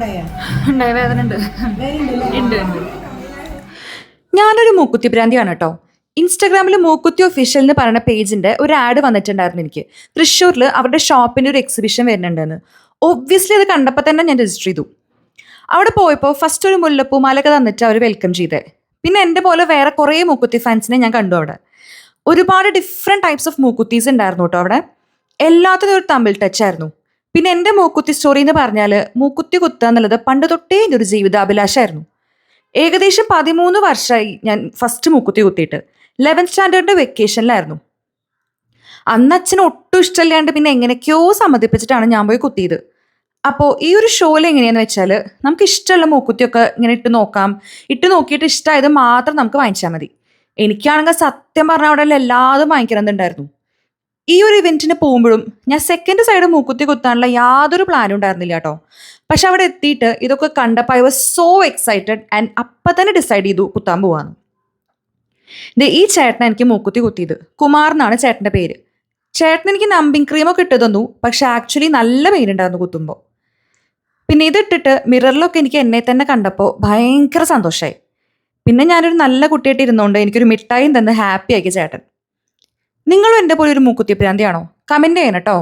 ഉണ്ടായാ? ഉണ്ടായ വേദന ഉണ്ട്. ഞാനൊരു മൂക്കുത്തി ഭ്രാന്തിയാണ് കേട്ടോ. ഇൻസ്റ്റാഗ്രാമിൽ മൂക്കുത്തി ഒഫീഷ്യൽ എന്ന് പറയുന്ന പേജിന്റെ ഒരു ആഡ് വന്നിട്ടുണ്ടായിരുന്നു എനിക്ക്. തൃശ്ശൂരിൽ അവരുടെ ഷോപ്പിന്റെ ഒരു എക്സിബിഷൻ വരുന്നുണ്ടെന്ന്. ഒബ്വിയസ്ലി അത് കണ്ടപ്പോൾ തന്നെ ഞാൻ രജിസ്റ്റർ ചെയ്തു. അവിടെ പോയപ്പോൾ ഫസ്റ്റ് ഒരു മുല്ലപ്പൂ മുല്ലപ്പൂമാലൊക്കെ തന്നിട്ട് അവർ വെൽക്കം ചെയ്തേ. പിന്നെ എന്റെ പോലെ വേറെ കുറേ മൂക്കുത്തി ഫാൻസിനെ ഞാൻ കണ്ടു അവിടെ. ഒരുപാട് ഡിഫറെന്റ് ടൈപ്സ് ഓഫ് മൂക്കുത്തീസ് ഉണ്ടായിരുന്നു കേട്ടോ അവിടെ. എല്ലാത്തിനും ഒരു തമ്മിൽ ടച്ച് ആയിരുന്നു. പിന്നെ എന്റെ മൂക്കുത്തി സ്റ്റോറി എന്ന് പറഞ്ഞാൽ മൂക്കുത്തി കുത്തുക എന്നുള്ളത് പണ്ട് തൊട്ടേ എന്റെ ഒരു ജീവിതാഭിലാഷമായിരുന്നു ഏകദേശം പതിമൂന്ന് വർഷമായി ഞാൻ ഫസ്റ്റ് മൂക്കുത്തി കുത്തിയിട്ട് ലെവൻത്ത് സ്റ്റാൻഡേർഡിന്റെ വെക്കേഷനിലായിരുന്നു അന്ന് അച്ഛന് ഒട്ടും ഇഷ്ടമില്ലാണ്ട് പിന്നെ എങ്ങനെയൊക്കെയോ സമ്മതിപ്പിച്ചിട്ടാണ് ഞാൻ പോയി കുത്തിയത്. അപ്പോൾ ഈ ഒരു ഷോയിൽ എങ്ങനെയാന്ന് വെച്ചാൽ നമുക്ക് ഇഷ്ടമുള്ള മൂക്കുത്തിയൊക്കെ ഇങ്ങനെ ഇട്ട് നോക്കാം. ഇട്ട് നോക്കിയിട്ട് ഇഷ്ടമായത് മാത്രം നമുക്ക് വാങ്ങിച്ചാൽ മതി. എനിക്കാണെങ്കിൽ സത്യം പറഞ്ഞാൽ അവിടെ എല്ലാതും വാങ്ങിക്കണമെന്നുണ്ടായിരുന്നു. ഈ ഒരു ഇവന്റിന് പോകുമ്പോഴും ഞാൻ സെക്കൻഡ് സൈഡ് മൂക്കുത്തി കുത്താനുള്ള യാതൊരു പ്ലാനും ഉണ്ടായിരുന്നില്ല കേട്ടോ പക്ഷെ അവിടെ എത്തിയിട്ട് ഇതൊക്കെ കണ്ടപ്പോൾ I was so excited and അപ്പം തന്നെ ഡിസൈഡ് ചെയ്തു കുത്താൻ പോവാന്ന്. ഇത് ഈ ചേട്ടൻ എനിക്ക് മൂക്കുത്തി കുത്തിയത്. കുമാർ എന്നാണ് ചേട്ടന്റെ പേര്. ചേട്ടൻ എനിക്ക് നമ്പിങ് ക്രീമൊക്കെ ഇട്ട് തന്നു പക്ഷെ ആക്ച്വലി നല്ല പെയിൻ ഉണ്ടായിരുന്നു കുത്തുമ്പോൾ. പിന്നെ ഇതിട്ടിട്ട് മിററിലൊക്കെ എനിക്ക് എന്നെ തന്നെ കണ്ടപ്പോൾ ഭയങ്കര സന്തോഷമായി പിന്നെ ഞാനൊരു നല്ല കുട്ടിയായിട്ട് ഇരുന്നുകൊണ്ട് എനിക്കൊരു മിഠായിയും തന്ന് ഹാപ്പി ആക്കി ചേട്ടൻ. നിങ്ങളും എന്റെ പോലെ ഒരു മൂക്കുത്തി പ്രാന്തിയാണോ? കമന്റ് ചെയ്യണം കേട്ടോ